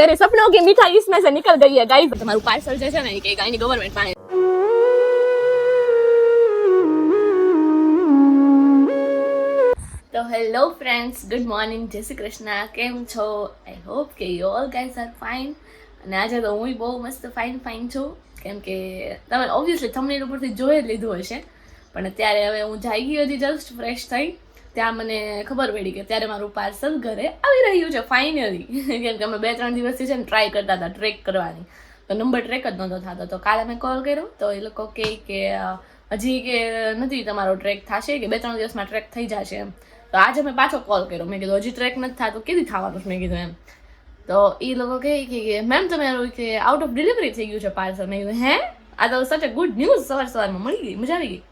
मेरे सपनों की मिठाई इसमें से निकल गई है गाइस તમારું પાર્સલ જે છે ને એ કે ગાયની ગવર્મેન્ટ પાસે તો હેલો ફ્રેન્ડ્સ ગુડ મોર્નિંગ જય શ્રી કૃષ્ણ કેમ છો આઈ હોપ કે you all guys are fine અને આજે તો હું બહુ મસ્ત ફાઇન ફાઇન છું કેમ કે તમે ઓબ્વિયસલી થંબનેલ ઉપરથી જોઈ જ લીધું હશે પણ અત્યારે હવે હું જાઈ ગઈ હતી જસ્ટ ફ્રેશ થઈ ત્યાં મને ખબર પડી કે ત્યારે મારું પાર્સલ ઘરે આવી રહ્યું છે ફાઇનલી કેમ કે અમે બે ત્રણ દિવસથી છે ને ટ્રાય કરતા હતા ટ્રેક કરવાની. તો નંબર ટ્રેક જ નહોતો થતો. તો કાલે મેં કોલ કર્યો. તો એ લોકો કહે કે હજી કે નથી તમારો ટ્રેક થશે કે બે ત્રણ દિવસમાં ટ્રેક થઈ જશે એમ. તો આજે મેં પાછો કોલ કર્યો. મેં કીધું, હજી ટ્રેક નથી થતો. કેદી થવાનું મેં કીધું એમ. તો એ લોકો કહે કે મેમ તમારું કે આઉટ ઓફ ડિલિવરી થઈ ગયું છે પાર્સલ મેં કીધું, હે? આ તો સચ અ ગુડ ન્યૂઝ સવાર સવારમાં મળી ગઈ, મજા આવી ગઈ.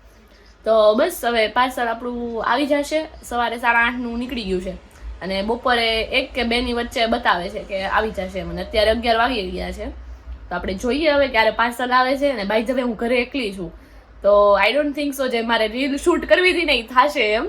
તો બસ હવે પાર્સલ આપણું આવી જશે. સવારે સાડા આઠનું નીકળી ગયું છે. અને બપોરે એક કે બેની વચ્ચે બતાવે છે કે આવી જશે મને અત્યારે અગિયાર વાગી ગયા છે. તો આપણે જોઈએ હવે ક્યારે પાર્સલ આવે છે. અને બાય જવે હું ઘરે એકલી છું. તો આઈ ડોન્ટ થિંક સો જે મારે રીલ શૂટ કરવી હતી નહીં થશે એમ.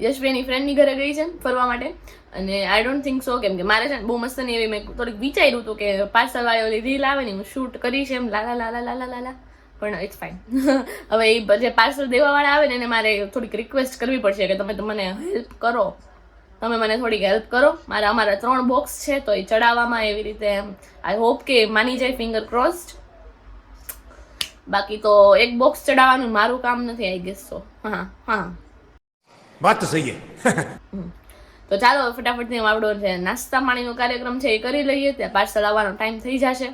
યશભાઈની ફ્રેન્ડની ઘરે ગઈ છે ફરવા માટે. અને આઈ ડોન્ટ થિંક સો કેમ કે મારે છે ને બહુ મસ્ત એવી મેં થોડીક વિચાર્યું હતું કે પાર્સલ વાળી ઓલી રીલ આવે ને હું શૂટ કરીશ એમ. લાલા લાલા લાલા લાલા. પણ ઇટ્સ ફાઇન હવે એ જે પાર્સલ દેવાવાળા આવે ને એને મારે થોડીક રિક્વેસ્ટ કરવી પડશે કે તમે મને હેલ્પ કરો. તમે મને થોડીક હેલ્પ કરો. મારા અમારા ત્રણ બોક્સ છે તો એ ચડાવવામાં એવી રીતે આઈ હોપ કે માની જાય ફિંગર ક્રોસ્ડ બાકી તો એક બોક્સ ચડાવવાનું મારું કામ નથી આઈ ગેસ તો હા હા. વાત તો સહી તો ચાલો ફટાફટથી આપણો છે નાસ્તા પાણીનો કાર્યક્રમ છે એ કરી લઈએ. ત્યાં પાર્સલ આવવાનો ટાઈમ થઈ જશે.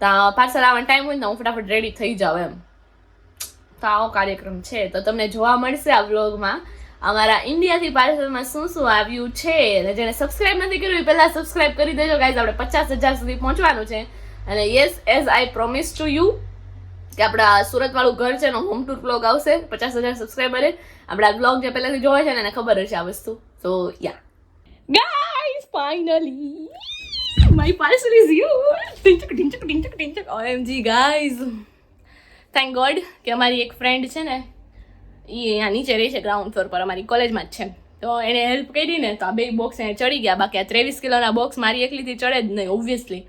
તો પાર્સલ આવવાનો ટાઈમ હોય ને હું ફટાફટ રેડી થઈ જાઉં એમ. તો આવો કાર્યક્રમ છે. તો તમને જોવા મળશે આ વ્લોગમાં અમારા ઇન્ડિયાથી પાર્સલમાં શું શું આવ્યું છે અને જેને સબસ્ક્રાઇબ નથી કર્યું એ પહેલાં સબસ્ક્રાઇબ કરી દેજો. ગાઈઝ આપણે પચાસ હજાર સુધી પહોંચવાનું છે. અને yes as I promise to you કે આપણા સુરતવાળું ઘર છે એનો હોમ ટૂર બ્લોગ આવશે. પચાસ હજાર સબસ્ક્રાઈબરે આપણા બ્લોગ જે પહેલાંથી જોવે છે ને, એને ખબર હશે આ વસ્તુ. તો yeah guys finally my parcel is you. ટિંચક ટિંચક ટિંચક ટિંચક ઓએમજી ગાઈસ થેન્ક ગોડ કે અમારી એક ફ્રેન્ડ છે ને એ અહીંયા નીચે રહે છે ગ્રાઉન્ડ ફ્લોર પર, અમારી કોલેજમાં જ છે. તો એને હેલ્પ કરી ને તો આ બે બોક્સ એને ચડી ગયા. બાકી આ ત્રેવીસ કિલોના બોક્સ મારી એકલીથી ચડે જ નહીં ઓબ્વિયસલી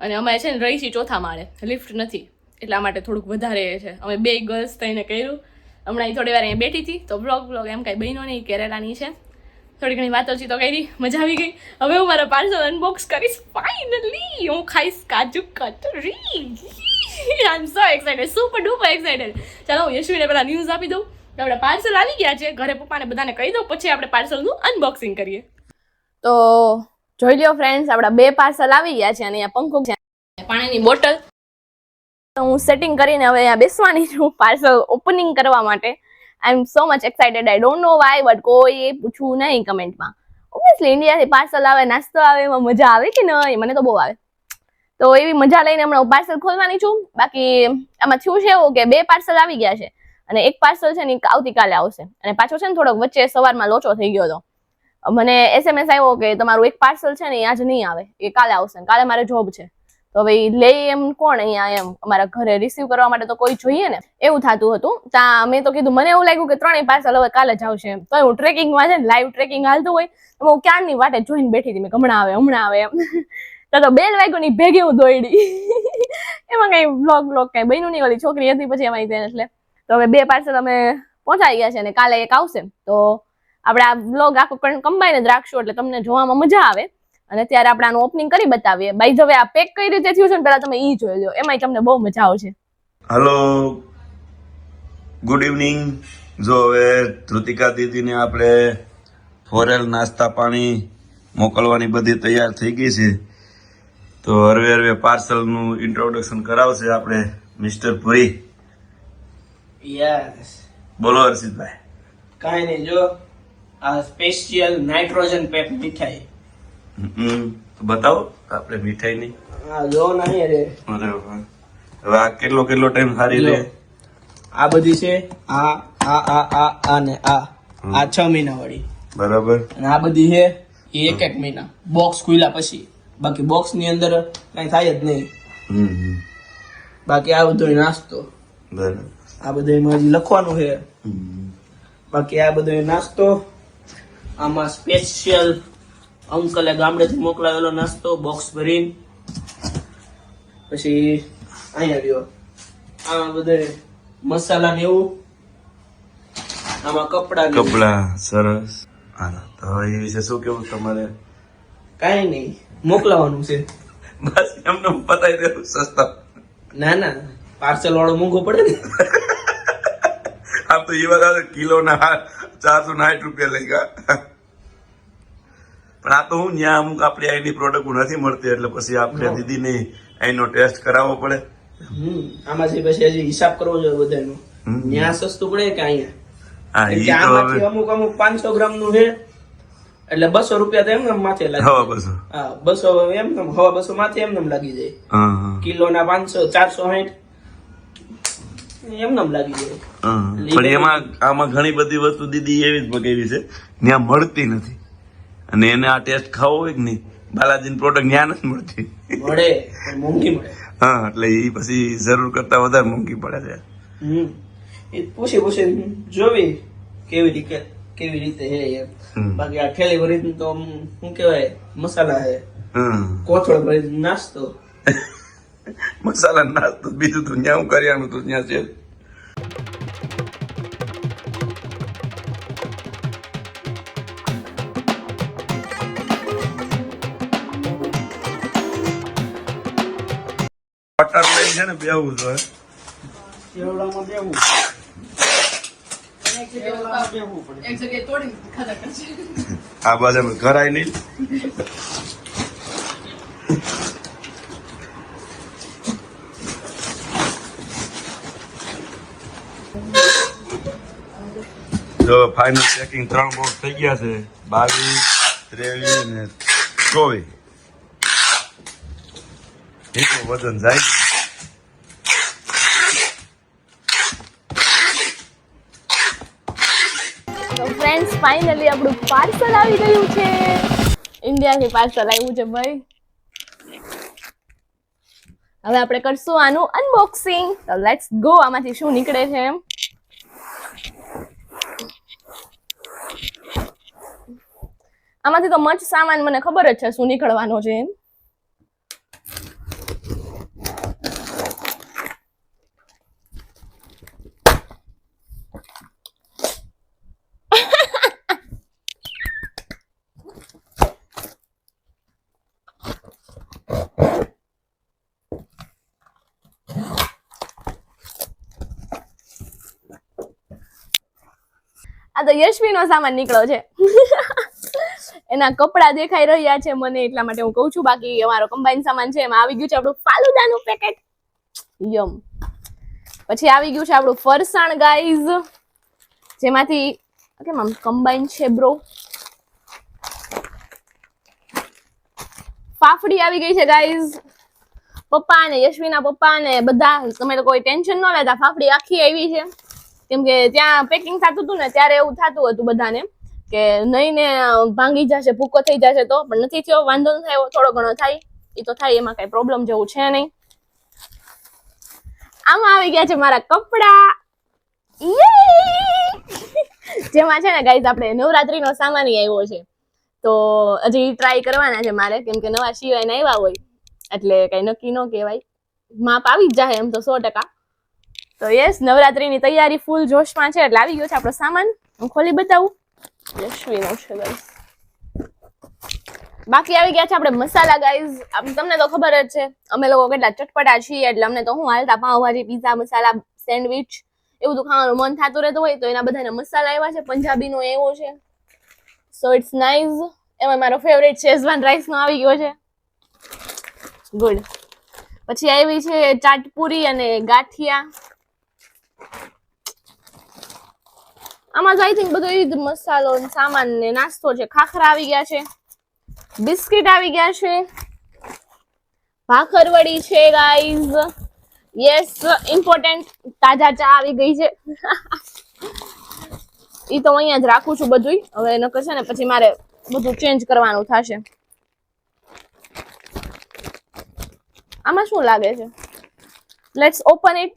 અને અમે છે ને રહી છીએ ચોથા માળે. લિફ્ટ નથી. એટલા માટે થોડુંક વધારે છે. અમે બે ગર્લ્સ થઈને કર્યું. હમણાં થોડી વાર અહીંયા બેઠી હતી. તો બ્લોગ બ્લોગ એમ કાંઈ બહેનો નહીં. કેરેલાની છે. થોડી ઘણી વાતો તો કરી. મજા આવી ગઈ. હવે હું મારા પાર્સલ અનબોક્સ કરીશ. ફાઇનલી હું ખાઈશ kaju katri. I am so excited super duper excited ચાલો, હું યશવીને પહેલા ન્યૂઝ આપી દઉં. આપણે પાર્સલ આવી ગયા છે. ઘરે પપ્પાને બધાને કહી દઉં. પછી આપણે પાર્સલનું અનબોક્સિંગ કરીએ. તો જોઈ લ્યો ફ્રેન્ડ્સ આપણા બે પાર્સલ આવી ગયા છે અને અહીંયા પંખો છે. પાણીની બોટલ. તો હું સેટિંગ કરીને હવે અહીંયા બેસવાની છું પાર્સલ ઓપનિંગ કરવા માટે. I am so much excited I don't know why but કોઈ પૂછવું નહીં કમેન્ટમાં. ઓબ્વિયસલી ઇન્ડિયાથી પાર્સલ આવે, નાસ્તો આવે, એમાં મજા આવે કે નહીં, મને તો બહુ આવે. તો એવી મજા લઈને હમણાં પાર્સલ ખોલવાની છું. બાકી આમાં થયું છે એવું કે બે પાર્સલ આવી ગયા છે. અને એક પાર્સલ છે ને આવતીકાલે આવશે. અને પાછો છે ને થોડોક વચ્ચે સવારમાં લોચો થઈ ગયો હતો. મને એસએમએસ આવ્યો કે તમારું એક પાર્સલ છે ને એ આજ નહીં આવે, એ કાલે આવશે. કાલે મારે જોબ છે. તો હવે લે એમ કોણ અહીંયા એમ? અમારા ઘરે રિસીવ કરવા માટે તો કોઈ જોઈએ ને? એવું થતું હતું. ત્યાં મેં તો કીધું, મને એવું લાગ્યું કે ત્રણેય પાર્સલ હવે કાલે જ આવશે. તો હું ટ્રેકિંગમાં છે ને લાઈવ ટ્રેકિંગ હાલતું હોય, તો હું ક્યારની વાટે જોઈને બેઠી હતી. મેં હમણાં આવે હમણાં આવે. એમ. તો બેલ વાગ્યુંની ભેગી હું દોડી એમાં કઈ બ્લોગ બ્લોગ કઈ બન્યું નહીં. ઓલી છોકરી હતી પછી એમાં તેને એટલે. તો હવે બે પાર્સલ અમે પહોંચાઈ ગયા છે અને કાલે એક આવશે. તો આપણે આ બ્લોગ આખો કમ્બાઈને જ રાખશું, એટલે તમને જોવામાં મજા આવે. અને ત્યારે આપણે આનું ઓપનિંગ કરી બતાવીએ. બાય ધ વે આ પેક કઈ રીતે થયું છે ને પહેલા તમે ઈ જોઈ લો એમાંય તમને બહુ મજા આવશે. હેલો ગુડ ઇવનિંગ જો હવે ધૃતિકા દીદીને આપણે ફોરેલ નાસ્તા પાણી મોકલવાની બધી તૈયાર થઈ ગઈ છે. તો હરવે હરવે પાર્સલનું ઇન્ટ્રોડક્શન કરાવશે આપણે મિસ્ટર પુરી. યસ બોલો હર્ષિતભાઈ. કાંઈ નહીં જો આ સ્પેશિયલ નાઇટ્રોજન પેક મીઠાઈ બતાવો આપણે મીઠાઈની ની. જો નહીં રે અરે હવે આ કેટલો કેટલો ટાઈમ સારી લે? આ બધી છે આ આ આ આ આ ને આ. આ છ મહિના વાળી. બરાબર. અને આ બધી છે એ એક એક મહિના. બોક્સ ખુલ્યા પછી. બાકી બોક્સની અંદર કઈ થાય જ નહીં. બાકી આ બધો નાસ્તો. બરાબર. આ બધો એમાં હજી લખવાનું છે. બાકી આ બધો નાસ્તો. આમાં સ્પેશિયલ અંકલે ગામડેથી મોકલાવેલો નાસ્તો બોક્સ ભરીને. પછી અહીંયા રહ્યો. આમાં બધે મસાલા ને એવું. આમાં કપડા કપડા સરસ. તો એ વિશે શું કેવું તમારે? કાઈ નહીં મોકલાવાનું છે. બસ એમને પતાવી દેવું સસ્તા. ના ના પાર્સલ વાળો મોંઘો પડે ને. આમ તો એ બધા કિલો ના ચારસો સાઠ રૂપિયા લઈ ગયા. પણ આ તો હું ત્યાં અમુક આપણે અહીંની પ્રોડક્ટ નથી મળતી એટલે પછી આપણે દીદીને અહીંનો ટેસ્ટ કરાવવો પડે. આમાંથી પછી હજી હિસાબ કરવો જોઈએ બધાનો. ત્યાં સસ્તું પડે કે અહીંયા? આમાંથી અમુક અમુક પાંચસો ગ્રામનું છે. એટલે બસો રૂપિયા તો એમને માથે લાગે હવા બસો. હા બસો એમને હવા બસો માથે એમને લાગી જાય. કિલો ના પાંચસો ચારસો સાઠ એમને લાગી જાય. પણ એમાં આમાં ઘણી બધી વસ્તુ દીદી એવી જ મગાવી છે. ત્યાં મળતી નથી. અને એને આ ટેસ્ટ ખાવો હોય કે નહીં? બાલાજીની પ્રોડક્ટ ત્યાં નથી મળતી. મળે મોંઘી મળે. હા એટલે એ પછી જરૂર કરતા વધારે મોંઘી પડે છે. એ પૂછી પૂછી જોવી કેવી રીતે કેવી રીતે હે એમ. બાકી આ ઠેલી ભરી તો શું કહેવાય મસાલા હે. હમ. કોથળ ભરી નાસ્તો. મસાલા નાસ્તો બીજું તો ત્યાં કર્યાનું તો ત્યાં છે. છે ને બેવું જોઈએ કેવડામાં બેવું. આ બાજુ અમે આવી નહીં. જો ફાઇનલ ચેકિંગ ત્રણ બોક્સ થઈ ગયા છે. બાવીસ ત્રેવીસ ને ચોવીસ. એટલું વજન જાય ફાઇનલી આપણું પાર્સલ આવી ગયું છે. ઇન્ડિયાથી પાર્સલ આવ્યું છે ભાઈ. હવે આપણે કરશું આનું અનબોક્સિંગ તો લેટ્સ ગો આમાંથી શું નીકળે છે એમ? આમાંથી તો મચ સામાન મને ખબર જ છે શું નીકળવાનો છે એમ. તો યશવીનો સામાન નીકળ્યો છે. એના કપડા દેખાઈ રહ્યા છે મને એટલા માટે હું કહું છું, બાકી અમારો કમ્બાઈન સામાન છે, એમાં આવી ગયું છે આપણું ફાલુદાનું પેકેટ યમ. પછી આવી ગયું છે આપણું ફરસાણ ગાઈઝ જેમાંથી કેમ આમ કમ્બાઈન છે બ્રો ફાફડી આવી ગઈ છે ગાઈઝ પપ્પા ને યશવીના પપ્પા ને બધા, તમે કોઈ ટેન્શન ન લેતા, ફાફડી આખી આવી છે. કેમ કે ત્યાં પેકિંગ થતું હતું ને, ત્યારે એવું થતું હતું બધાને, કે નહીં ને ભાંગી જશે, ભૂકો થઈ જશે તો, પણ નથી થયો, વાંધો ન થાય થોડો ઘણો થાય, એ તો થાય, એમાં કઈ પ્રોબ્લેમ જેવું છે નહીં. આમાં આવી ગયા છે મારા કપડા. જેમાં છે ને ગાઈઝ આપણે નવરાત્રીનો સામાન આવ્યો છે. તો હજી ટ્રાય કરવાના છે મારે કેમ કે નવા સિવાય આવ્યા હોય. એટલે કઈ નક્કી ન કહેવાય. માપ આવી જ જાય એમ તો સો ટકા. તો યસ નવરાત્રીની તૈયારી ફૂલ જોશમાં છે. એટલે આવી ગયો છે આપણો સામાન. હું ખોલી બતાવું. યશવીનો છે ગાઈઝ બાકી આવી ગયા છે આપણે મસાલા ગાઈઝ તમને તો ખબર જ છે, અમે લોકો કેટલા ચટપટા છીએ, એટલે અમને તો હું હાલતા પાઉંભાજી પીઝા મસાલા સેન્ડવિચ એવું તો ખાવાનું મન થતું રહેતું હોય તો એના બધાના મસાલા એવા છે. પંજાબીનો એવો છે. સો ઇટ્સ નાઇસ એમાં મારો ફેવરેટ શેઝવાન રાઈસનો આવી ગયો છે. ગુડ પછી આવી છે ચાટપુરી અને ગાંઠિયા. આમાં તો આઈ થિંક બધો એ મસાલો સામાન ને નાસ્તો છે. ખાખરા આવી ગયા છે. બિસ્કિટ આવી ગયા છે. ભાખરવડી છે ગાઈઝ યસ ઇમ્પોર્ટન્ટ તાજા ચા આવી ગઈ છે. એ તો અહીંયા જ રાખું છું બધું હવે નકર છે ને પછી મારે બધું ચેન્જ કરવાનું થશે. આમાં શું લાગે છે? લેટ્સ ઓપન ઇટ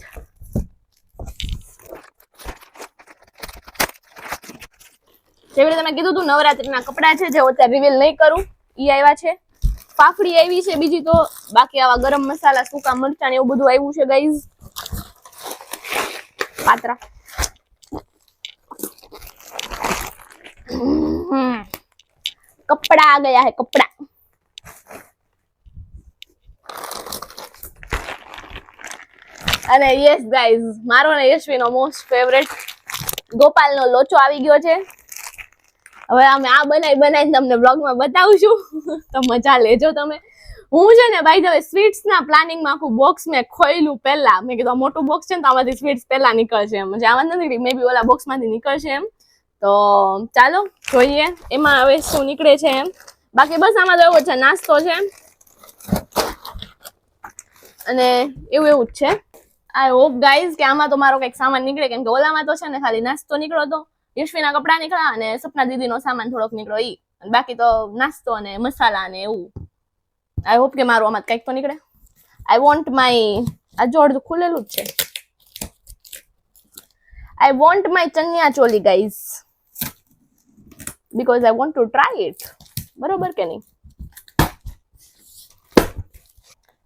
જેવી રીતે મેં કીધું હતું નવરાત્રીના કપડા છે જે અત્યારે રિવીલ નહીં કરું એ આવ્યા છે. ફાફડી આવી છે, બીજી તો બાકી આવા ગરમ મસાલા, સૂકા મરચાં એવું બધું આવ્યું છે ગાઈઝ પાત્રા. કપડા આ ગયા હે કપડા. અને યસ ગાઈઝ મારો ને યશવીનો મોસ્ટ ફેવરેટ ગોપાલનો લોચો આવી ગયો છે. હવે અમે આ બનાવી બનાવીને તમને બ્લોગમાં બતાવશું. તો મજા લેજો તમે. હું છે ને ભાઈ હવે સ્વીટ્સ ના પ્લાનિંગમાં આખું બોક્સ મેં ખોયલું પહેલા. મેં કીધું મોટું બોક્સ છે ને, તો આમાંથી સ્વીટ્સ પહેલા નીકળશે એમ. જે આમાં નથી મે બી ઓલા બોક્સમાંથી નીકળશે એમ. તો ચાલો, જોઈએ. એમાં હવે શું નીકળે છે એમ. બાકી બસ આમાં તો એવો છે, નાસ્તો છે. અને એવું એવું જ છે. આઈ હોપ ગાઈઝ કે આમાં તો મારો કંઈક સામાન નીકળે. કેમ કે ઓલામાં તો છે ને, ખાલી નાસ્તો નીકળ્યો હતો યશવીના કપડા નીકળ્યા અને સપના દીદીનો સામાન થોડોક નીકળ્યો ઈ. બાકી તો નાસ્તો અને મસાલા ને એવું. આઈ હોપ કે મારું આમાં કંઈક તો નીકળે. આઈ વોન્ટ માય આ જોડ ખુલેલું જ છે. I want my chaniya choli guys because I want to try it બરોબર કે નહીં?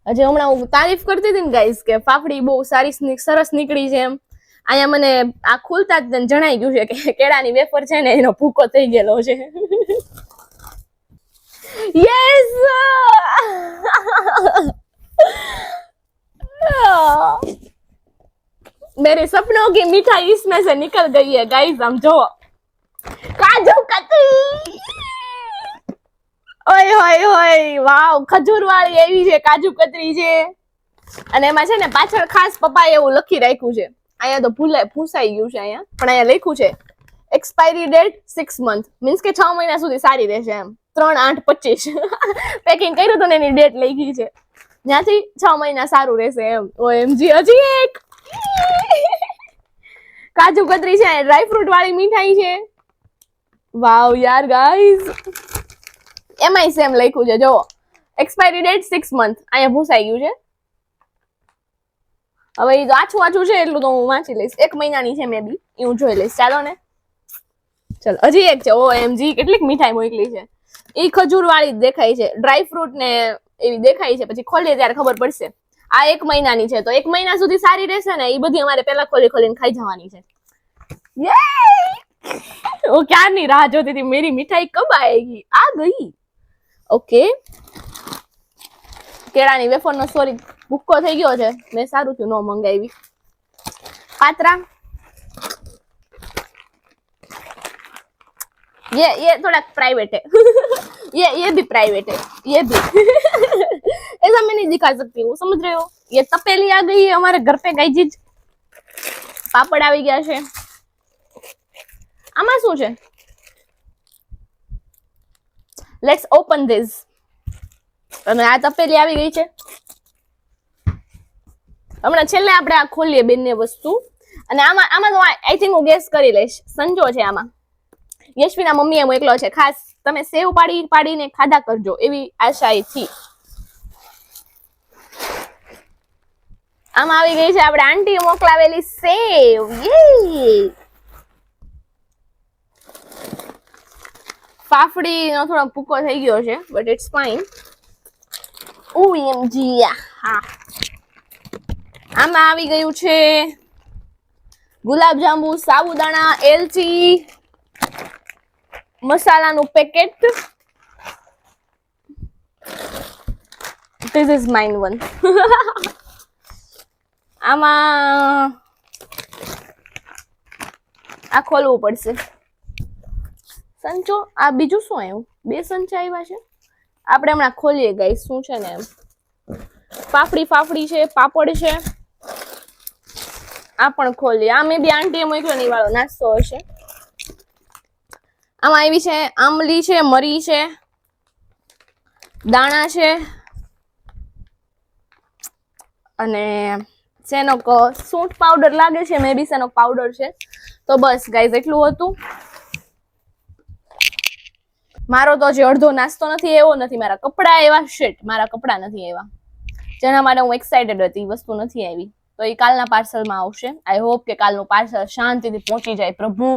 હજી હમણાં હું તારીફ કરતી હતી ને ગાઈઝ કે ફાફડી બહુ સારી, સરસ નીકળી છે એમ. અહીંયા મને આ ખુલતા જ જણાઈ ગયું છે કે કેળાની વેફર છે ને એનો ભૂકો થઈ ગયેલો છે. યસ મેરે સપનો કે મીઠાઈ ઈસમે સે નીકળ ગઈ હે ગાઈસ આમ જો કાજુ કતરી! ઓય હોય હોય, વાવ ખજૂર વાળી એવી છે, કાજુ કતરી છે. અને એમાં છે ને પાછળ ખાસ પપ્પાએ એવું લખી રાખ્યું છે. અહીંયા તો ભૂલાય ભૂસાઈ ગયું છે અહીંયા. પણ અહીંયા લખ્યું છે expiry date six month means કે છ મહિના સુધી સારી રહેશે એમ. ત્રણ, આઠ, પચીસ. પેકિંગ કર્યું હતું ને એની ડેટ લખી છે. ત્યાંથી છ મહિના સારું રહેશે એમ. ઓએમજી હજી એક. કાજુ કતરી છે ડ્રાય ફ્રૂટ વાળી મીઠાઈ છે. વાવ યાર ગાઈઝ એમાંય સેમ લખ્યું છે જો એક્સપાયરી ડેટ સિક્સ મંથ અહીંયા ભૂસાઈ ગયું છે. હવે એ આછું આછું છે એટલું તો હું વાંચી લઈશ. એક મહિનાની છે મે બી હું જોઈ લઈશ. ચાલો ને. ચલો, હજી એક છે. ઓ, એમ જી કેટલીક મીઠાઈ મોકલી છે. એ ખજૂર વાળી જ દેખાય છે. ડ્રાય ફ્રૂટ ને એવી દેખાય છે. પછી ખોલીએ ત્યારે ખબર પડશે. આ એક મહિનાની છે. તો એક મહિના સુધી સારી રહેશે ને? એ બધી અમારે પેલા ખોલી ખોલીને ખાઈ જવાની છે! હું ક્યારની રાહ જોતી હતી? મેરી મીઠાઈ કબ આएगी આ ગઈ? ઓકે. કેળાની વેફરનો સોરી ભૂક્કો થઈ ગયો છે મેં સારું થયું ન મંગાવી પાત્રા ये ये थोड़ा प्राइवेट है ये ये भी प्राइवेट है ये भी ऐसा मैं नहीं दिखा सकती हूँ समझ रहे हो ये तपेली आ गई है हमारे घर पे गई चीज પાપડ આવી ગયા છે આમાં શું છે લેટ્સ ઓપન ધીસ અને આ તપેલી આવી ગઈ છે હમણાં છેલ્લે આપણે આ ખોલીએ બંને વસ્તુ. અને આમાં આમાં તો આઈ થિંક હું ગેસ કરી લઈશ. સંજો છે આમાં. યશવીના મમ્મીએ મોકલો છે. ખાસ તમે સેવ પાડી પાડીને ખાધા કરજો એવી આશાથી આમાં આવી ગઈ છે આપણે આંટી મોકલાવેલી સેવ. યે ફાફડીનો થોડો ભૂકો થઈ ગયો છે બટ ઇટ્સ ફાઇન ઓએમજી હા. આમાં આવી ગયું છે ગુલાબજાંબુ, સાબુદાણા, એલચી, મસાલાનું packet. This is mine one આમાં આ ખોલવું પડશે. સંચો, આ બીજું શું આવ્યું બે સંચા આવ્યા છે? આપણે હમણાં ખોલીએ ગાઈ શું છે ને એમ? પાપડી, ફાફડી છે, પાપડ છે. આ પણ ખોલીએ આ મેં બી આંટીએ મોકલ્યો નહીં વાળો નાસ્તો હશે. આમાં આવી છે આંબલી છે, મરી છે, દાણા છે અને શેનો સૂંઠ પાવડર લાગે છે મે બી શેનો પાવડર છે. તો બસ ગાઈઝ એટલું હતું. મારો તો હજી અડધો નાસ્તો નથી, એવો નથી. મારા કપડા એવા શેટ મારા કપડા નથી એવા. જેના માટે હું એક્સાઇટેડ હતી વસ્તુ નથી આવી. તો એ કાલના પાર્સલમાં આવશે. આઈ હોપ કે કાલનું પાર્સલ શાંતિથી પહોંચી જાય. પ્રભુ,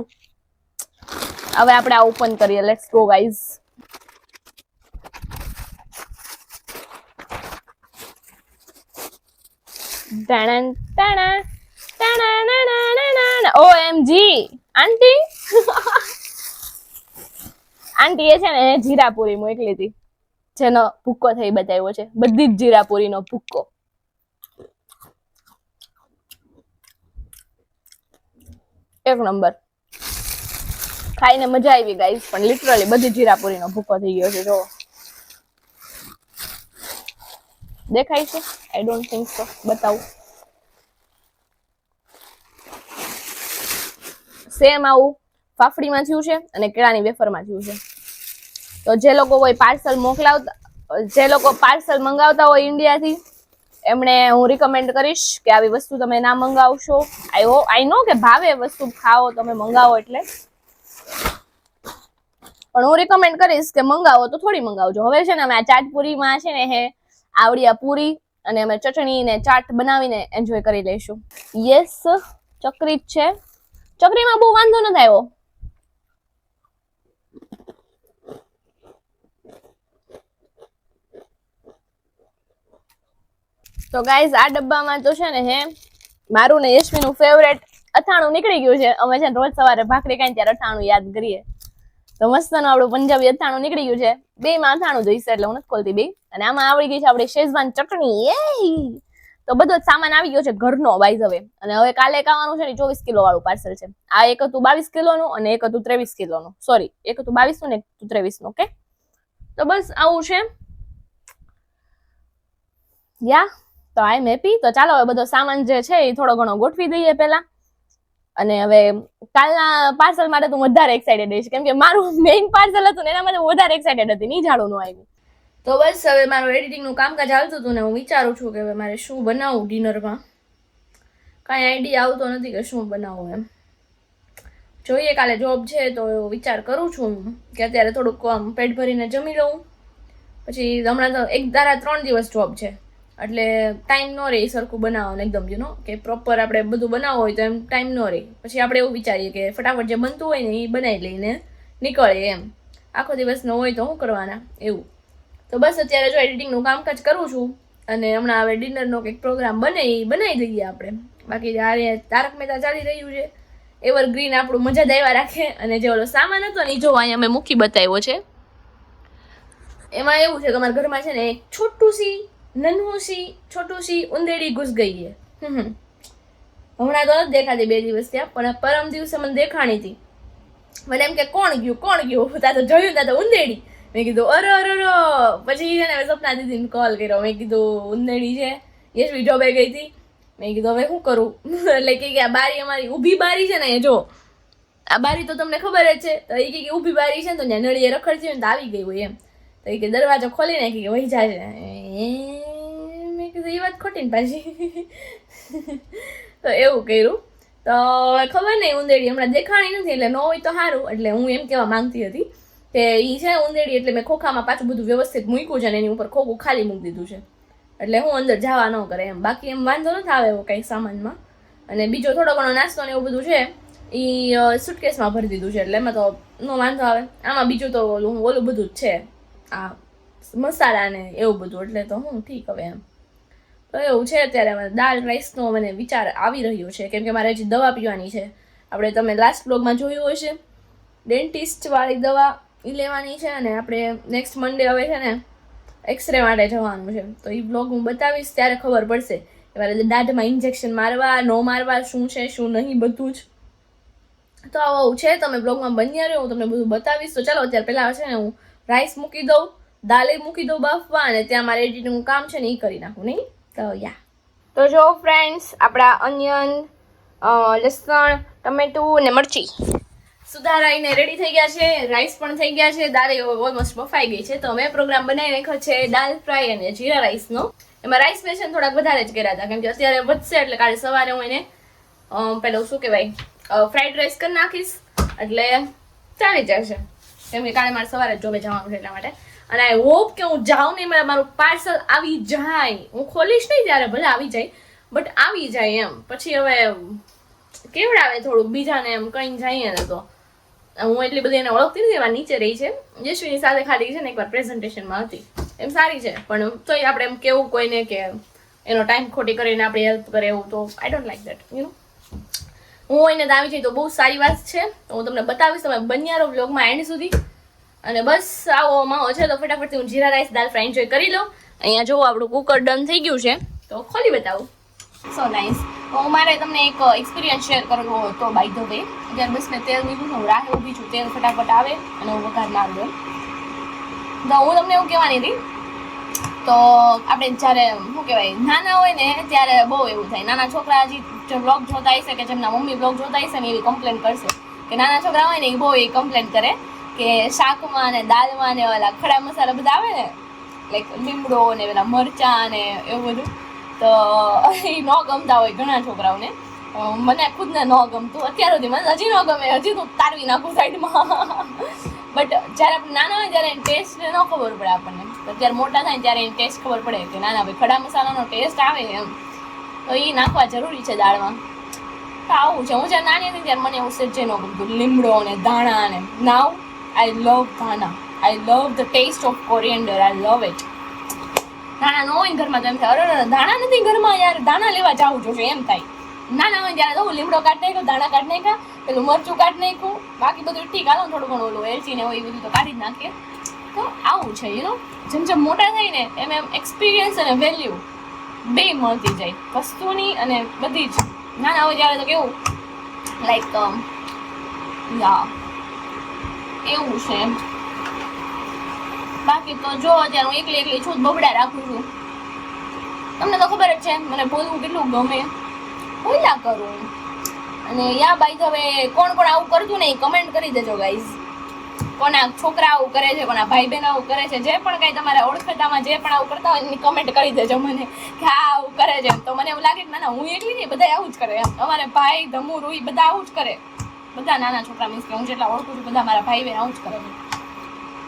હવે આપણે આ ઓપન કરીએ. Let's go guys OMG aunty aunty એ છે ને જીરાપુરી મોકલી હતી. જેનો ભૂક્કો થઈ બતાવ્યો છે. બધી જ જીરાપુરી નો ભૂક્કો. એક નંબર. ખાઈને મજા આવી ગાઈસ પણ લિટરલી બધી જીરાપુરીનો ભૂકો થઈ ગયો છે, જો. દેખાય છે? આઈ ડોન્ટ થિંક સો બતાવું. સેમ આવું ફાફડીમાં થયું છે અને કેળાની વેફરમાં થયું છે. તો જે લોકો કોઈ પાર્સલ મોકલાવતા, જે લોકો પાર્સલ મંગાવતા હોય ઇન્ડિયાથી એમણે હું રિકમેન્ડ કરીશ કે આવી વસ્તુ તમે ના મંગાવશો. આઈ હો આઈ નો કે ભાવે વસ્તુ, ખાઓ, તમે મંગાવો એટલે. પણ હું રિકમેન્ડ કરીશ કે મંગાવો તો થોડી મંગાવજો. હવે છે ને અમે આ ચાટપુરીમાં છે ને હે, આવડિયા પૂરી અને અમે ચટણી ને ચાટ બનાવીને એન્જોય કરી લઈશું. યસ ચકરી જ છે. ચકરીમાં બહુ વાંધો નથી આવ્યો. તો ગાઈઝ આ ડબ્બામાં તો છે ને હે, મારું ને યશ્વીનું ફેવરેટ અથાણું નીકળી ગયું છે. અમે છે ને રોજ સવારે ભાખરી કાંઈ ત્યારે અથાણું યાદ કરીએ. તો મસ્તનું આપણું પંજાબી અથાણું નીકળી ગયું છે. બે માં અથાણું જોઈશે એટલે હું નથી ખોલતી બે અને આમાં આવડી ગઈ છે આપણી શેઝવાન ચટણી. એ તો બધો જ સામાન આવી ગયો છે ઘરનો વાઇઝ હવે અને હવે કાલે ખાવાનું છે ને ચોવીસ કિલો વાળું પાર્સલ છે. આ એક હતું બાવીસ કિલોનું અને એક હતું ત્રેવીસ કિલોનું. સોરી એક હતું બાવીસનું ને એક હતું ત્રેવીસનું ઓકે તો બસ આવું છે. યા તો આઈ એમ હેપી તો ચાલો હવે બધો સામાન જે છે એ થોડો ઘણો ગોઠવી દઈએ પહેલા. અને હવે કાલના પાર્સલ માટે તું વધારે એક્સાઇટેડ રહીશ. કેમ કે મારું મેઇન પાર્સલ હતું ને એના માટે વધારે એક્સાઇટેડ હતી. નહીં જાડું આવ્યું. તો બસ હવે મારું એડિટિંગનું કામકાજ આવતું હતું ને હું વિચારું છું કે હવે મારે શું બનાવું ડિનરમાં કાંઈ આઈડિયા આવતો નથી કે શું બનાવું એમ. જોઈએ કાલે જોબ છે તો વિચાર કરું છું કે અત્યારે થોડુંક પેટ ભરીને જમી લઉં. પછી હમણાં તો એક ધારા ત્રણ દિવસ જોબ છે. એટલે ટાઈમ ન રહે સરખું બનાવવાનું એકદમ યુ નો કે પ્રોપર આપણે બધું બનાવવું હોય તો એમ ટાઈમ ન રહે પછી આપણે એવું વિચારીએ કે ફટાફટ જે બનતું હોય ને એ બનાવી લઈને નીકળે એમ. આખો દિવસનો હોય તો શું કરવાના? એવું. તો બસ અત્યારે જો એડિટિંગનું કામકાજ કરું છું અને હમણાં હવે ડિનરનો કંઈક પ્રોગ્રામ બને એ બનાવી દઈએ આપણે. બાકી આ તારક મહેતા ચાલી રહ્યું છે. એવર ગ્રીન આપણું મજા દેવા રાખે. અને જે ઓલો સામાન હતો ને એ જો અહીંયા મેં મૂકી બતાવ્યો છે. એમાં એવું છે કે અમારા ઘરમાં છે ને એક છોટું સી નન્હું સી છોટું સી ઉંદેડી ઘૂસ ગઈ હે. હમ હમ. હમણાં તો નથી દેખાતી બે દિવસ ત્યાં પણ પરમ દિવસે મને દેખાણી હતી. મને એમ કે, કોણ ગયું કોણ ગયું? તા તો જોયું તા તો ઉંદેડી. મેં કીધું, અરે અરે અરે. પછી છે ને સપના દીદીને કોલ કર્યો. મેં કીધું, ઉંદેડી છે. યશવી જોબે ગઈ હતી. મેં કીધું, હવે શું કરું? એટલે કે આ બારી અમારી ઊભી બારી છે ને, એ જો. આ બારી તો તમને ખબર જ છે. તો એ કે ઊભી બારી છે ને, તો નળીએ રખડતી હોય ને, તો આવી ગઈ હોય એમ. તો એ કે દરવાજો ખોલી નાખી કે વહી જાય એ મેં કીધું એ વાત ખોટી ને પાછી. તો એવું કર્યું. તો ખબર નહીં ઉંદેડી હમણાં દેખાણી નથી એટલે ન હોય તો સારું એટલે હું એમ કહેવા માંગતી હતી કે એ છે ઉંદેડી એટલે મેં ખોખામાં પાછું બધું વ્યવસ્થિત મૂક્યું છે અને એની ઉપર ખોખું ખાલી મૂકી દીધું છે. એટલે હું અંદર જવા ન કરે એમ. બાકી એમ વાંધો નથી આવે એવો કંઈ સામાનમાં. અને બીજો થોડો ઘણો નાસ્તો ને એવું બધું છે એ સુટકેસમાં ભરી દીધું છે એટલે એમાં તો નો વાંધો આવે. આમાં બીજું તો ઓલું ઓલું બધું જ છે. આ મસાલા ને એવું બધું, એટલે તો હું ઠીક હવે એમ. તો એવું છે અત્યારે મને દાળ રાઈસનો મને વિચાર આવી રહ્યો છે, કેમ કે મારે હજી દવા પીવાની છે. આપણે તમે લાસ્ટ બ્લોગમાં જોયું હશે. ડેન્ટિસ્ટવાળી દવા એ લેવાની છે અને આપણે નેક્સ્ટ મંડે હવે છે ને એક્સરે માટે જવાનું છે. તો એ બ્લોગ હું બતાવીશ, ત્યારે ખબર પડશે કે મારે દાઢમાં ઇન્જેક્શન મારવા, ન મારવા, શું છે, શું નહીં, બધું જ. તો આવું છે, તમે બ્લોગમાં બન્યા રહ્યો હું તમને બધું બતાવીશ. તો ચાલો, અત્યારે પહેલાં છે ને હું રાઈસ મૂકી દઉં દાલે મૂકી દઉં બાફવા અને ત્યાં મારે એડિટિંગનું કામ છે ને એ કરી નાખું નહીં? તો યા. તો જો ફ્રેન્ડ્સ આપણા અનિયન લસણ ટમેટું ને મરચી. સુધારાઈને રેડી થઈ ગયા છે રાઈસ પણ થઈ ગયા છે દાળ ઓલમોસ્ટ બફાઈ ગઈ છે. તો મેં પ્રોગ્રામ બનાવી નાખ્યો છે દાલ ફ્રાય અને જીરા રાઈસનો એમાં રાઈસ મેં થોડાક વધારે જ કર્યા હતા કેમ કે અત્યારે વધશે એટલે કાલે સવારે હું એને અમ, પેલું શું કહેવાય ફ્રાઈડ રાઈસ કરી નાખીશ. એટલે ચાલી જશે. કેમ કે કાલે મારે સવારે જોબે જવાનું છે એટલા માટે. અને આઈ હોપ કે હું જાઉં નહીં, મારે મારું પાર્સલ આવી જાય. હું ખોલીશ નહીં ત્યારે ભલે આવી જાય બટ આવી જાય એમ. પછી હવે કેવડાવે થોડુંક બીજાને એમ કંઈ જઈએ ને તો. હું એટલી બધી એને ઓળખતી નથી, એમાં નીચે રહી છે. યશવીની સાથે ખાલી છે ને એકવાર પ્રેઝન્ટેશનમાં હતી. એમ સારી છે, પણ તોય આપણે એમ કેવું કોઈને કે એનો ટાઈમ ખોટી કરીને આપણી હેલ્પ કરે એવું તો I don't like that you know હું એને દાવી જઈ તો બહુ સારી વાત છે. હું તમને બતાવીશ, તમે બન્યારો બ્લોગમાં એન્ડ સુધી. અને બસ આવો માવો છે તો ફટાફટથી હું jeera rice dal fry enjoy કરી લઉં. અહીંયા જો આપણું કુકર ડન થઈ ગયું છે. તો ખોલી બતાવું. સો નાઇસ હું મારે તમને એક એક્સપિરિયન્સ શેર કરવો હતો બાય ધ વે અત્યારે બસ તેલ મૂક્યું હું રાહે ઊભી છું, તેલ ફટાફટ આવે અને હું વઘાર મારું તો હું તમને એવું કહેવાની હતી તો આપણે જ્યારે, શું કહેવાય, નાના હોય ને, ત્યારે બહુ એવું થાય. નાના છોકરા હજી જે બ્લોગ જોતા હશે કે જેમના મમ્મી બ્લોગ જોતા હશે ને એવી કમ્પ્લેન કરશે. કે નાના છોકરા હોય ને એ બહુ એ કમ્પ્લેન કરે કે શાકમાં ને દાલમાં ને ઓલા ખડા મસાલા બધા આવે ને લાઈક લીમડો ને પેલા મરચાં ને એવું બધું. તો એ ન ગમતા હોય ઘણા છોકરાઓને. મને ખુદને ન ગમતું. અત્યાર સુધી મને હજી ન ગમે. હજી તો તારવી નાખું સાઈડમાં બટ જ્યારે આપણે નાના હોય ત્યારે ટેસ્ટ ન ખબર પડે આપણને. અત્યારે મોટા થાય ત્યારે એની ટેસ્ટ ખબર પડે કે નાના ભાઈ ખડા મસાલાનો ટેસ્ટ આવે એમ. તો એ નાખવા જરૂરી છે દાળમાં. તો આવું છે. હું જ્યારે નાની હતી ત્યારે મને એવું ન ગમતું લીમડો ને ધાણા ને નાવ આઈ લવ ધાણા. I love the taste of coriander I love it ધાણા ન હોય ઘરમાં તો એમ થાય, અરે ધાણા નથી ઘરમાં યાર. ધાણા લેવા જવું જોશે એમ થાય. નાના હોય ત્યારે તો હું લીમડો કાઢી નાખ્યો દાણા કાઢી નાખ્યા, પેલું મરચું કાઢી નાખ્યું, બાકી બધું ઠીક, હાલો ને થોડું ઘણું ઓલું એલચી ને હોય બધું તો કાઢી જ નાખીએ. તો આવું છે યુ નો જેમ જેમ મોટા થાય ને, એમ એમ એક્સપિરિયન્સ અને વેલ્યુ બે મળતી જાય, વસ્તુની અને બધી જ. નાના હોય ત્યારે તો કેવું લાઈક યા, એવું છે એમ. બાકી તો જો અત્યારે હું એકલી એકલી છું, બબડા રાખું છું. તમને તો ખબર જ છે, મને બોલવું કેટલું ગમે. બોલ્યા કરું. અને યા બાઈ ધ હવે કોણ કોણ આવું કરતું ને કમેન્ટ કરી દેજો ગાઈઝ કોના છોકરા આવું કરે છે, કોના ભાઈ બહેન આવું કરે છે, જે પણ કાંઈ તમારા ઓળખતામાં જે પણ આવું કરતા હોય એની કમેન્ટ કરી દેજો મને કે આ આવું કરે છે. તો મને એવું લાગે કે, ના ના, હું એકલી નહીં બધા આવું જ કરે. એમ. અમારે ભાઈ, ધમુ, રૂઈ બધા આવું જ કરે. બધા નાના છોકરા મીન્સ કે હું જેટલા ઓળખું છું, બધા મારા ભાઈ બહેન આવું જ કરે છે.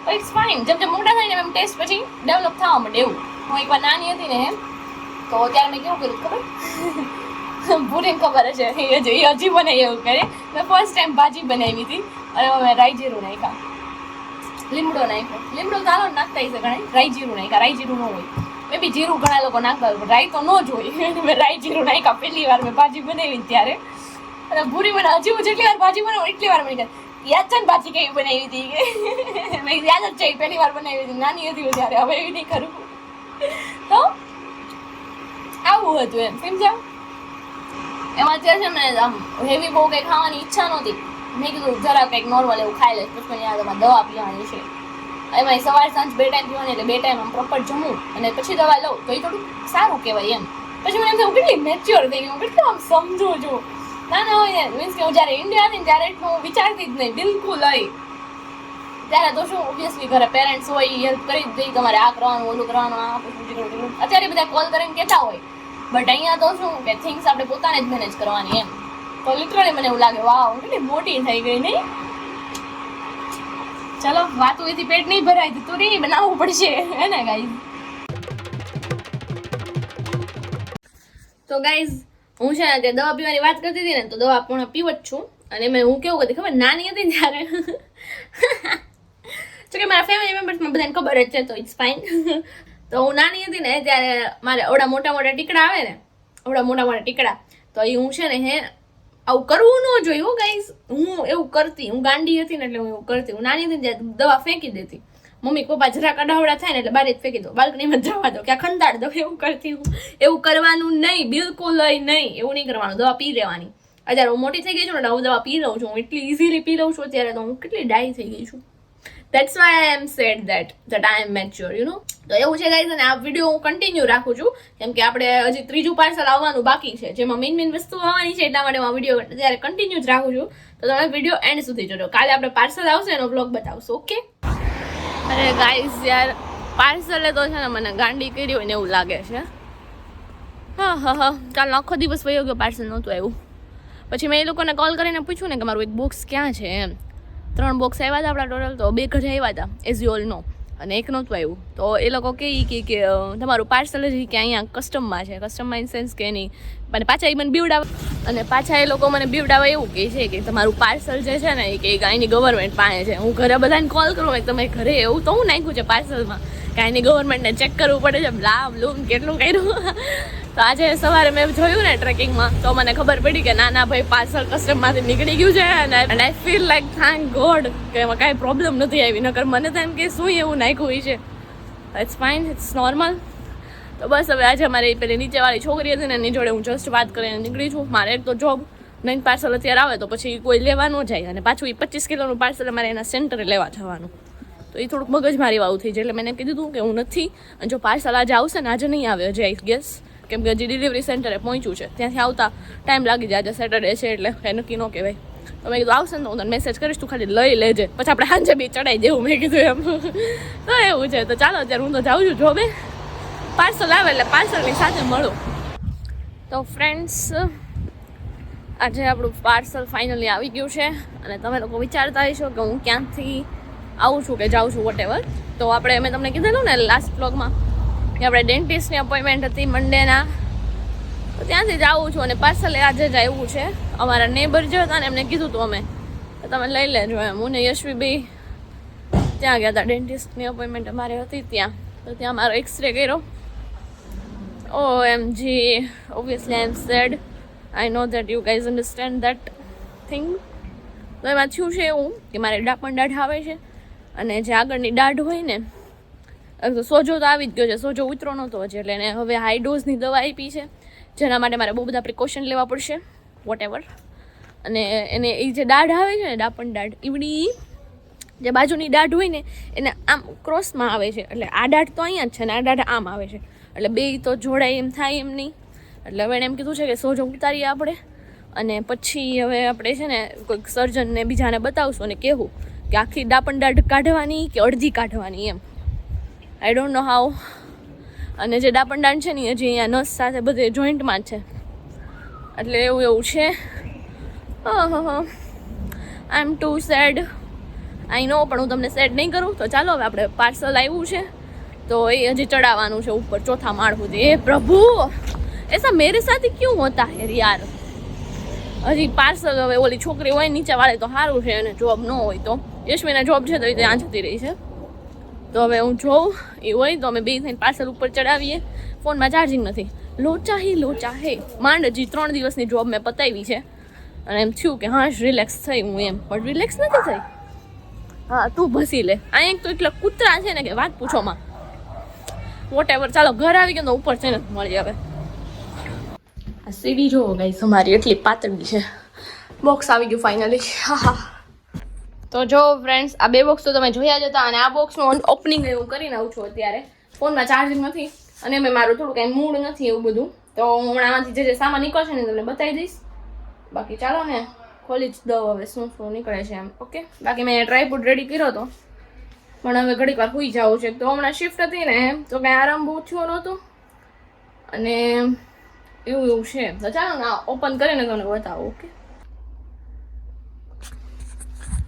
તો ઇટ્સ ફાઇન જેમ જેમ મોટા ને એમ ટેસ્ટ પછી ડેવલપ થવા માંડે એવું. હું એકવાર નાની હતી ને, એમ, તો ત્યારે મેં કેવું કર્યું ખબર? ભૂરીને ખબર છે એ હજી મને એવું કરે. મેં ફર્સ્ટ ટાઈમ ભાજી બનાવી હતી. અને અમે રાઈ જીરું નાખ્યા. લીમડો નાખ્યો. લીમડો ચાલો નાખતા હશે ઘણા. રાઈ જીરું નાખ્યા. રાઈ જીરું ન હોય. મેં બી જીરું ઘણા લોકો નાખતા હોય રાઈ તો ન જ હોય. મેં રાઈ જીરું નાખ્યા. પહેલી વાર મેં ભાજી બનાવી ત્યારે. અને ભૂરી મને હજી હું જેટલી વાર ભાજી બનાવું એટલી વાર મને યાદ છે ને ભાજી કેવી બનાવી હતી કે? મેં યાદ જ છે, પહેલી વાર બનાવી હતી. નાની હતી ત્યારે. હવે એવી નહીં કરું. તો આવું હતું એમ. સમજ્યા એમાં અત્યારે છે ને આમ હેવી બહુ કંઈ ખાવાની ઈચ્છા નહોતી. મેં કીધું જરા કંઈક નોર્મલ એવું ખાઈ લઈશ. પછી મને યાદ અમારે દવા પીવાની છે. એમાં સવાર સાંજ બે ટાઈમ પીવાની એટલે બે ટાઈમ આમ પ્રોપર જમું અને પછી દવા લઉં. તો એ થોડું સારું કહેવાય એમ. પછી મને એમ થયું કેટલી મેચ્યોર થઈ ગઈ, હું કેટલું આમ સમજુ છું. ના ના હોય મીન્સ કે હું જ્યારે ઇન્ડિયા હતી ત્યારે એટલું હું વિચારતી જ નહીં, બિલકુલ નહીં. ત્યારે તો શું ઓબ્વિયસલી ઘરે પેરેન્ટ્સ હોય હેલ્પ કરી જ દઈ તમારે આ કરવાનું, ઓલું કરવાનું, આ. અત્યારે બધા કોલ કરીને કહેતા હોય. બટ અહીંયા તો શું કે થિંગ્સ આપણે પોતાને જ મેનેજ કરવાની એમ. તો લિટરલી મને એવું લાગે વાવ કેટલી મોટી થઈ ગઈ નહીં ચલો, વાતું એથી પેટ નહીં ભરાય, તો રી બનાવવું પડશે. હે ને ગાઈઝ તો ગાઈઝ હું છે ને તે દવા પીવાની વાત કરતી હતી ને, તો દવા પણ પીવ જ છું. અને મેં હું કેવું કરતી, ખબર? નાની હતી ત્યારે. જો કે મારા ફેમિલી મેમ્બર્સમાં બધાને ખબર જ છે, તો ઇટ્સ ફાઇન તો હું નાની હતી ને, ત્યારે મારે ઓડા મોટા મોટા ટીકડા આવે ને, ઓડા મોટા મોટા ટીકડા, તો એ હું છે ને હે, આવું કરવું ન જોઈએ ગાઈસ હું એવું કરતી, હું ગાંડી હતી ને એટલે હું એવું કરતી. હું નાની હતી દવા ફેંકી દેતી. મમ્મી પપ્પા જરા કડાવડા થાય ને એટલે બારે જ ફેંકી દો. બાલ્કનીમાં જવા દો ક્યાં ખંતાડ દો, એવું કરતી હું. એવું કરવાનું નહીં, બિલકુલ નહીં. એવું નહીં કરવાનું, દવા પી લેવાની. અત્યારે હું મોટી થઈ ગઈ છું ને હું દવા પી લઉં છું. હું એટલી ઇઝીલી પી લઉં છું અત્યારે તો હું કેટલી ડાય થઈ ગઈ છું. That's why I am said that that I am mature you know તો એવું છે ગાઈઝ અને આ વીડિયો હું કન્ટિન્યુ રાખું છું. કેમ કે આપણે હજી ત્રીજું પાર્સલ આવવાનું બાકી છે. જેમાં મેઇન મેઇન વસ્તુ આવવાની છે, એટલા માટે હું આ વીડિયો અત્યારે કન્ટિન્યુ જ રાખું છું. તો તમે વીડિયો એન્ડ સુધી જોજો. કાલે આપણે પાર્સલ આવશે, એનો બ્લોગ બતાવશું ઓકે અરે ગાઈઝ યાર પાર્સલે તો છે ને મને ગાંડી કરી હોય ને એવું લાગે છે. હા હા હા. કાલ આખો દિવસ વયો ગયો પાર્સલ નહોતું આવ્યું. પછી મેં એ લોકોને કોલ કરીને પૂછ્યું ને કે મારું એક બોક્સ ક્યાં છે એમ. ત્રણ બોક્સ આવ્યા હતા આપણા ટોટલ તો બે ઘરે આવ્યા હતા એઝ યુ ઓલ નો અને એક નહોતું આવ્યું તો એ લોકો કહે કે કે તમારું પાર્સલ જ કે અહીંયા કસ્ટમમાં છે. કસ્ટમમાં ઇન સેન્સ કે નહીં. અને પાછા એ મને બીવડાવે, અને પાછા એ લોકો મને બીવડાવે એવું કહે છે કે તમારું પાર્સલ જે છે ને એ કે અહીંની ગવર્મેન્ટ પાસે છે. હું ઘરે બધાને કોલ કરું તમે ઘરે એવું તો હું નાખ્યું છે પાર્સલમાં કે અહીંની ગવર્મેન્ટને ચેક કરવું પડે છે લાભ લૂમ કેટલું કર્યું. તો આજે સવારે મેં જોયું ને ટ્રેકિંગમાં, તો મને ખબર પડી કે ના ના ભાઈ, પાર્સલ કસ્ટમમાંથી નીકળી ગયું છે અને I feel like thank God કે એમાં કાંઈ પ્રોબ્લેમ નથી આવી. નકર મને તો એમ કે શું એવું નાખ્યું હોય છે. ઇટ્સ ફાઇન ઇટ્સ નોર્મલ તો બસ હવે આજે મારી પેલી નીચેવાળી છોકરી હતી ને એની જોડે હું જસ્ટ વાત કરીને નીકળી છું. મારે એક તો જોબ નહીં પાર્સલ અત્યારે આવે તો પછી કોઈ લેવા ન જાય. અને પાછું એ પચીસ કિલોનું પાર્સલ અમારે એના સેન્ટરે લેવા જવાનું તો એ થોડુંક મગજમારી વાળું થઈ જાય. એટલે મેં કીધું હતું કે હું નથી. અને જો પાર્સલ આજે આવશે ને, આજે નહીં આવે હજી આઈ ગેસ કેમ કે હજી ડિલિવરી સેન્ટરે પહોંચ્યું છે. ત્યાંથી આવતા ટાઈમ લાગી જાય, આજે સેટરડે છે એટલે કંઈ નક્કી ન કહેવાય. તો મેં કીધું, આવશે ને હું તને મેસેજ કરીશ, તું ખાલી લઈ લેજે. પછી આપણે હાંજે બી ચડાઈ દેવું, મેં કીધું એમ. તો એવું છે. તો ચાલો, અત્યારે હું તો જાઉં છું જોબે. પાર્સલ આવે એટલે પાર્સલની સાથે મળું. તો ફ્રેન્ડ્સ આજે આપણું પાર્સલ ફાઇનલી આવી ગયું છે. અને તમે લોકો વિચારતા હશો કે હું ક્યાંથી આવું છું કે જાઉં છું વોટેવર તો આપણે, મેં તમને કીધેલું ને લાસ્ટ બ્લોગમાં આપણે ડેન્ટિસ્ટની અપોઇન્ટમેન્ટ હતી મંડેના તો ત્યાંથી જ આવું છું અને પાર્સલ આજે જ આવ્યું છે. અમારા નેબર જે હતા ને એમને કીધું હતું અમે. તમે લઈ લેજો એમ. હું ને યશવી બી ત્યાં ગયા હતા ડેન્ટિસ્ટની અપોઇન્ટમેન્ટ અમારે હતી ત્યાં. તો ત્યાં મારો એક્સરે કર્યો. O M G obviously I am said I know that you guys understand that thing તો એમાં થયું છે એવું કે મારે ડાપણ દાઢ આવે છે. અને જે આગળની દાઢ હોય ને સોજો તો આવી જ ગયો છે. સોજો ઉતરો નહોતો હજી, એટલે એને હવે હાઈ ડોઝની દવા આપી છે. જેના માટે મારે બહુ બધા પ્રિકોશન લેવા પડશે. વોટ એવર અને એને એ જે દાઢ આવે છે ને ડાપણ દાઢ, ઈવડી જે બાજુની દાઢ હોય ને, એને આમ ક્રોસમાં આવે છે. એટલે આ દાઢ તો અહીંયા જ છે ને, આ દાઢ આમ આવે છે. એટલે બે તો જોડાય એમ થાય એમ નહીં. એટલે હવે એને એમ કીધું છે કે સોજો ઉતારીએ આપણે. અને પછી હવે આપણે છે ને કોઈક સર્જનને બીજાને બતાવશું અને કહેવું કે આખી દાપણ દાઢ કાઢવાની કે અડધી કાઢવાની એમ. આઈ ડોન્ટ નો હાઉ અને જે ડાપણ દાઢ છે ને હજી અહીંયા નસ સાથે બધે જોઈન્ટમાં છે. એટલે એવું એવું છે. આઈ એમ ટુ સેડ આઈ નો પણ હું તમને સેડ નહીં કરું. તો ચાલો, હવે આપણે પાર્સલ આવ્યું છે. તો એ હજી ચડાવવાનું છે ઉપર, ચોથા માળ સુધી. એ પ્રભુ! એસા મેરે સાથે ક્યું હોતા હે યાર? હજી પાર્સલ હવે ઓલી છોકરી હોય નીચે વાળે તો સારું છે અને જોબ ન હોય તો. યશમીના જોબ છે તો એ ત્યાં જતી રહી છે. તો હવે હું જોઉં, એ હોય તો અમે બે થઈને પાર્સલ ઉપર ચડાવીએ. ફોનમાં ચાર્જિંગ નથી. લોચા હી, લોચા હે. માંડ હજી ત્રણ દિવસની જોબ મેં પતાવી છે. અને એમ થયું કે હા રિલેક્સ થઈ હું એમ. પણ રિલેક્સ નથી થઈ? હા, તું ભસી લે. અહીંયા તો એટલા કૂતરા છે ને કે વાત પૂછોમાં વોટ એવર ચાલો, ઘર આવી ગયો ઉપર છે ને મળી આવે આ સીડી જોવો ગઈ અમારી એટલી પાતળી છે. બોક્સ આવી ગયું ફાઇનલી હા હા. તો જો ફ્રેન્ડ્સ આ બે બોક્સ તો તમે જોયા જ હતા અને આ બોક્સનું ઓપનિંગ હું કરીને આવું છું અત્યારે. ફોનમાં ચાર્જિંગ નથી અને મેં મારું થોડું કાંઈ મૂડ નથી એવું બધું. તો હું હમણાં આમાંથી જે જે સામાન નીકળશે ને તમને બતાવી દઈશ. બાકી ચાલો ને, ખોલી જ દઉં હવે, શું શું નીકળે છે એમ. ઓકે બાકી મેં ટ્રાયપુડ રેડી કર્યો હતો. પણ હવે ઘડીક વાર સુઈ જવું છે. તો હમણાં શિફ્ટ હતી ને તો કાંઈ આરામ બહુ થયો નહોતો. અને એવું એવું છે. તો ચાલો ને ઓપન કરીને તમને બતાવું ઓકે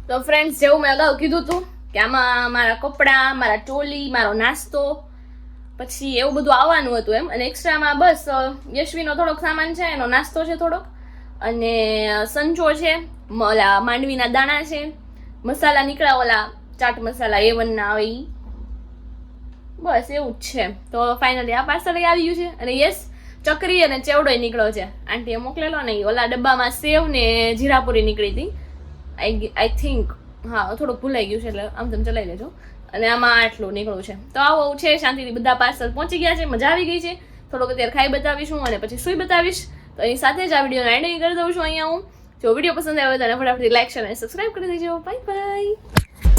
તો ફ્રેન્ડ્સ જેવું મેં અગાઉ કીધું હતું કે આમાં મારા કપડાં, મારા ટોલી, મારો નાસ્તો, પછી એવું બધું આવવાનું હતું એમ. અને એક્સ્ટ્રામાં બસ યશવીનો થોડોક સામાન છે, એનો નાસ્તો છે થોડોક. અને સંચો છે ઓલા માંડવીના દાણા છે, મસાલા નીકળ્યા ઓલા ચાટ મસાલા, એ વનના આવે એ બસ એવું જ છે. તો ફાઇનલી આ પાર્સલ આવી ગયું છે. અને યસ ચકરી અને ચેવડોય નીકળ્યો છે. આંટીએ મોકલેલો ને ઓલા ડબ્બામાં સેવ ને જીરાપુરી નીકળી હતી. આઈ આઈ થિંક હા, થોડુંક ભૂલાઈ ગયું છે એટલે આમ તેમ ચલાવી લેજો. અને આમાં આટલું નીકળ્યું છે. તો આવું છે, શાંતિથી બધા પાર્સલ પહોંચી ગયા છે, મજા આવી ગઈ છે. થોડોક અત્યારે ખાઈ બતાવીશું અને પછી સુઈ બતાવીશ. તો એની સાથે જ આ વિડીયોનો એન્ડિંગ કરી દઉં છું અહીંયા હું. જો વીડિયો પસંદ આવ્યો તો ફટાફટ લાઈક શેર અને સબસ્ક્રાઈબ કરી દેજો. Bye bye